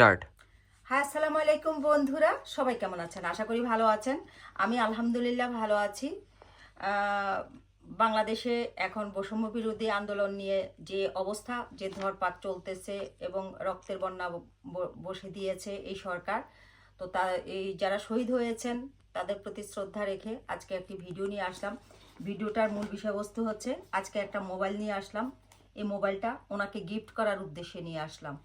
Start. হ্যাঁ আসসালামু আলাইকুম বন্ধুরা। সবাই কেমন আছেন? আশা করি ভালো আছেন। আমি আলহামদুলিল্লাহ ভালো আছি। বাংলাদেশে এখন বৈষম্য বিরোধী আন্দোলন নিয়ে যে অবস্থা, যে ধরপাত চলতেছে এবং রক্তের বন্যা বসে দিয়েছে এই সরকার, তো তা, এই যারা শহীদ হয়েছেন, তাদের প্রতি শ্রদ্ধা রেখে আজকে একটি ভিডিও নিয়ে আসলাম। ভিডিওটার মূল বিষয়বস্তু হচ্ছে, আজকে একটা মোবাইল নিয়ে আসলাম। এই মোবাইলটা ওনাকে গিফট করার উদ্দেশ্যে নিয়ে আসলাম।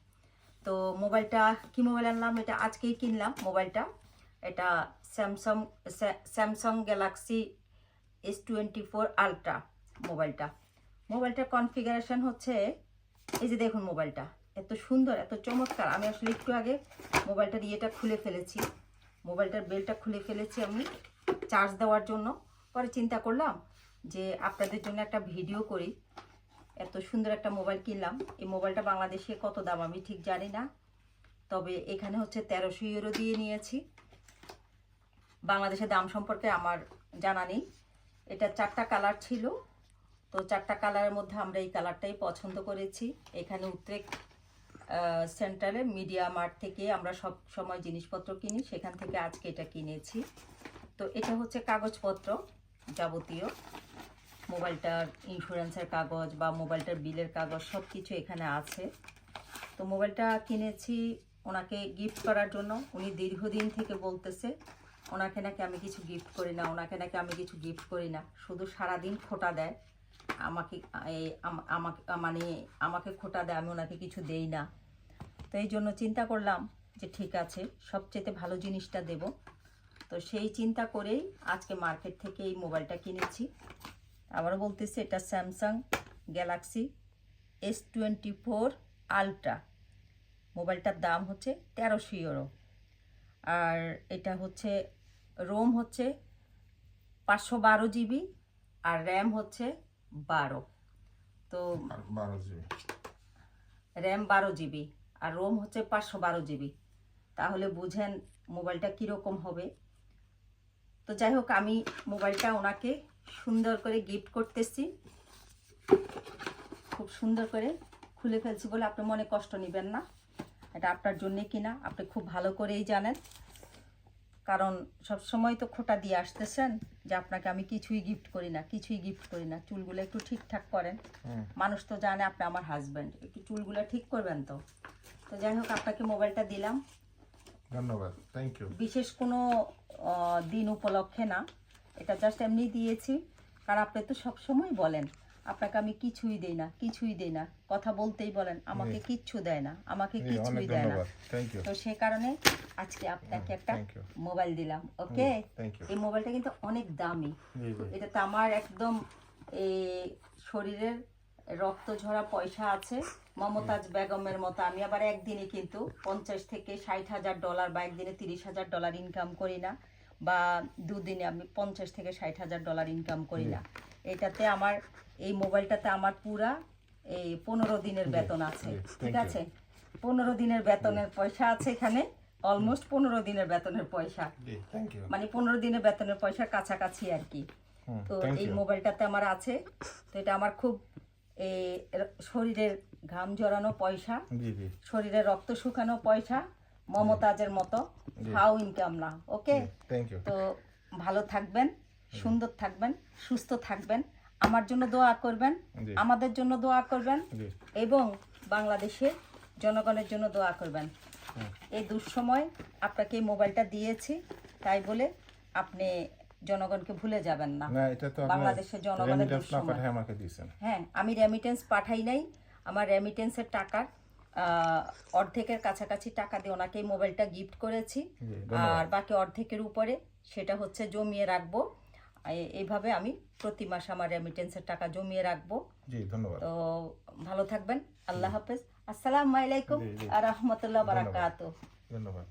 তো মোবাইলটা, কি মোবাইল আনলাম এটা আজকেই কিনলাম মোবাইলটা। এটা Samsung Samsung Galaxy S twenty four ultra মোবাইলটা মোবাইলটার কনফিগারেশন হচ্ছে, এই যে দেখুন মোবাইলটা। এত সুন্দর, এত চমৎকার। আমি আসলে একটু আগে মোবাইলটার ইয়েটা খুলে ফেলেছি। মোবাইলটার বেলটা খুলে ফেলেছি আমি চার্জ দেওয়ার জন্য। পরে চিন্তা করলাম যে আপনাদের জন্য একটা ভিডিও করি। এত সুন্দর একটা মোবাইল কিনলাম। এই মোবাইলটা বাংলাদেশে কত দাম আমি ঠিক জানি না। তবে এখানে হচ্ছে তেরোশো ইউরো দিয়ে নিয়েছি। বাংলাদেশের দাম সম্পর্কে আমার জানা নেই। এটা চারটা কালার ছিল। তো চারটা কালারের মধ্যে আমরা এই কালারটাই পছন্দ করেছি। এখানে উত্তরেক সেন্টারে মিডিয়া মার্ট থেকে আমরা সব সময় জিনিসপত্র কিনি। সেখান থেকে আজকে এটা কিনেছি। তো এটা হচ্ছে কাগজপত্র যাবতীয়। মোবাইলটার ইন্স্যুরেন্সের কাগজ বা মোবাইলটার বিলের কাগজ সব কিছু এখানে আছে। তো মোবাইলটা কিনেছি ওনাকে গিফট করার জন্য। উনি দীর্ঘদিন থেকে বলতেছে, ওনাকে নাকি আমি কিছু গিফট করি না, ওনাকে নাকি আমি কিছু গিফট করি না। শুধু সারাদিন খোটা দেয়। আমাকে এই আম- আমাকে মানে আমাকে খোটা দেয়, আমি ওনাকে কিছু দেই না। তো এই জন্য চিন্তা করলাম যে ঠিক আছে সবচেয়ে ভালো জিনিসটা দেব। তো সেই চিন্তা করেই আজকে মার্কেট থেকে এই মোবাইলটা কিনেছি। আবারও বলতেছি এটা Samsung Galaxy S twenty four Ultra মোবাইলটার দাম হচ্ছে তেরোশো ইউরো আর এটা হচ্ছে রোম হচ্ছে পাঁচশো বারো জিবি আর র্যাম হচ্ছে বারো। তো বারো জিবি র্যাম বারো জিবি আর রোম হচ্ছে পাঁচশো বারো জিবি তাহলে বুঝেন মোবাইলটা কীরকম হবে। তো যাই হোক আমি মোবাইলটা ওনাকে সুন্দর করে গিফট করতেছি। খুব সুন্দর করে খুলে ফেলছি বলে আপনি মনে কষ্ট নেবেন না। এটা আপনার জন্যে কিনা আপনি খুব ভালো করেই জানেন। কারণ সব সময় তো খোটা দিয়ে আসতেছেন যে আপনাকে আমি কিছুই গিফট করি না কিছুই গিফট করি না। চুলগুলো একটু ঠিকঠাক করেন। মানুষ তো জানে আপনি আমার হাজব্যান্ড একটু চুলগুলো ঠিক করবেন তো। তো যাই হোক আপনাকে মোবাইলটা দিলাম। ধন্যবাদ থ্যাংক ইউ বিশেষ কোনো দিন উপলক্ষে না। এটা জাস্ট এমনি দিয়েছি। কারণ আপনি তো সবসময় বলেন আপনাকে আমি কিছুই দেই না কিছুই দেই না। কথা বলতেই বলেন আমাকে কিচ্ছু দেয় না আমাকে কিছুই দেয় না। তো সে কারণে আজকে আপনাকে একটা মোবাইল দিলাম ওকে? এই মোবাইলটা কিন্তু অনেক দামি। এটা তো আমার একদম এই শরীরের রক্ত ঝরা পয়সা আছে মমতাজ বেগমের মতো। আমি আবার একদিনে কিন্তু পঞ্চাশ থেকে ষাট হাজার ডলার বা একদিনে তিরিশ হাজার ডলার ইনকাম করি না। বা দুদিনে আমি পঞ্চাশ থেকে ষাট হাজার ডলার ইনকাম করি না। এটাতে আমার এই মোবাইলটাতে আমার পুরা এই পনেরো দিনের বেতন আছে ঠিক আছে? পনেরো দিনের বেতনের পয়সা আছে এখানে অলমোস্ট পনেরো দিনের বেতনের পয়সা। মানে পনেরো দিনের বেতনের পয়সার কাছাকাছি আর কি। তো এই মোবাইলটাতে আমার আছে তো এটা আমার খুব এই শরীরের ঘাম জড়ানো পয়সা শরীরে রক্ত শুকানো পয়সা মমতাজের মতো। হাও ইনকাম না ওকে? তো ভালো থাকবেন সুন্দর থাকবেন সুস্থ থাকবেন আমার জন্য দোয়া করবেন আমাদের জন্য দোয়া করবেন এবং বাংলাদেশের জনগণের জন্য দোয়া করবেন। এই দুঃসময় আপনাকে এই মোবাইলটা দিয়েছি তাই বলে আপনি জনগণকে ভুলে যাবেন না। বাংলাদেশের জনগণের হ্যাঁ আমি রেমিটেন্স পাঠাই নাই আমার রেমিটেন্সের টাকার অর্ধেকের কাছাকাছি টাকা দিয়ে ওনাকে এই মোবাইলটা গিফট করেছি। আর বাকি অর্ধেকের উপরে সেটা হচ্ছে জমিয়ে রাখব। এইভাবে আমি প্রতি মাসে আমার রেমিটেন্সের টাকা জমিয়ে রাখব। জি ধন্যবাদ। তো ভালো থাকবেন। আল্লাহ হাফেজ। আসসালামু আলাইকুম। আর রহমতুল্লাহ বারাকাত ধন্যবাদ।